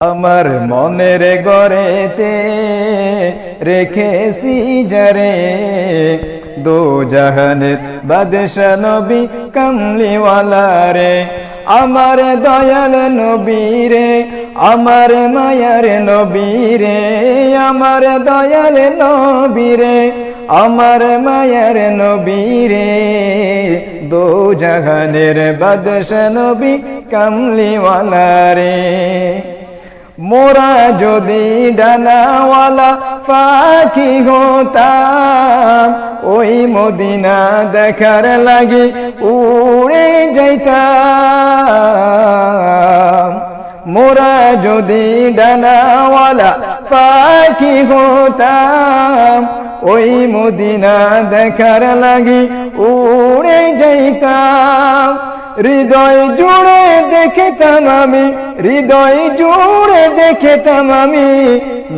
আমার মনের গড়েতে রেখেছি যারে দো জাহানের বাদশা নবী কামলিওয়ালা রে, আমার দয়াল নবী রে, আমার মায়ার নবী রে, আমার দয়াল নবী রে, আমার মায়ার নবী রে। দো জাহানের বাদশা নবী কামলিওয়ালা রে। মোরা যদি ডানাওয়ালা পাখি হতাম, ওই মদিনা দেখার লাগি উড়ে যাইতাম। মোরা যদি ডানাওয়ালা পাখি হতাম, ওই মদিনা দেখার লাগি উড়ে যাইতাম। হৃদয় জুড়ে দেখেতাম আমি, হৃদয় জুড়ে দেখেতাম আমি।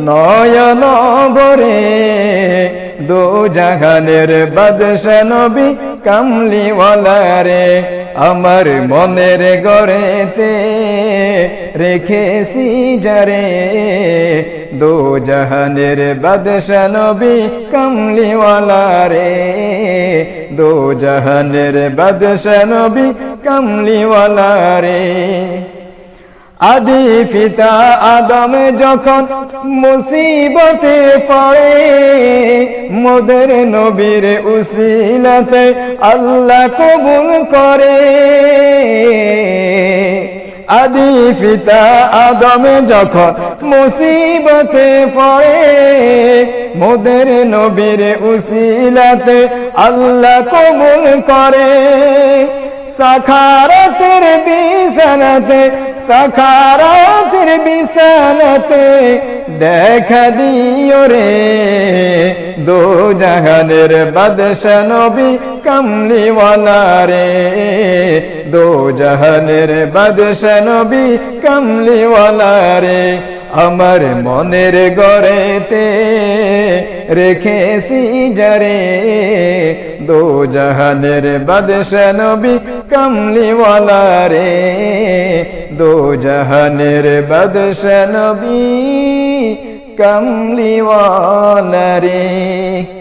নয়ন ভরে দো জাহানের বাদশা নবী কামলিওয়ালা রে, আমার মনের গড়েতে রেখেছি যারে দো জাহানের বাদশা নবী কামলিওয়ালা রে দো জাহানের বাদশা কামলিওয়ালা রে। আদি পিতা আদম যখন মুসিবতে পড়ে, মোদের নবীর উসিলাতে আল্লাহ কবুল করে। আদি পিতা আদম যখন মুসিবতে পড়ে, মোদের নবীর উসিলাতে আল্লাহ কবুল করে। সাখারাতের বিছানাতে সাখারাতের বিছানাতে দেখা দিও রে। দো জাহানের বাদশা কামলিওয়ালা রে। দো জাহানের বাদশা কামলিওয়ালা রে। আমার মনের গড়েতে রেখেছি যারে দো জাহানের বাদশা নবী কামলিওয়ালা রে। দো জাহানের বাদশা নবী কামলিওয়ালা রে।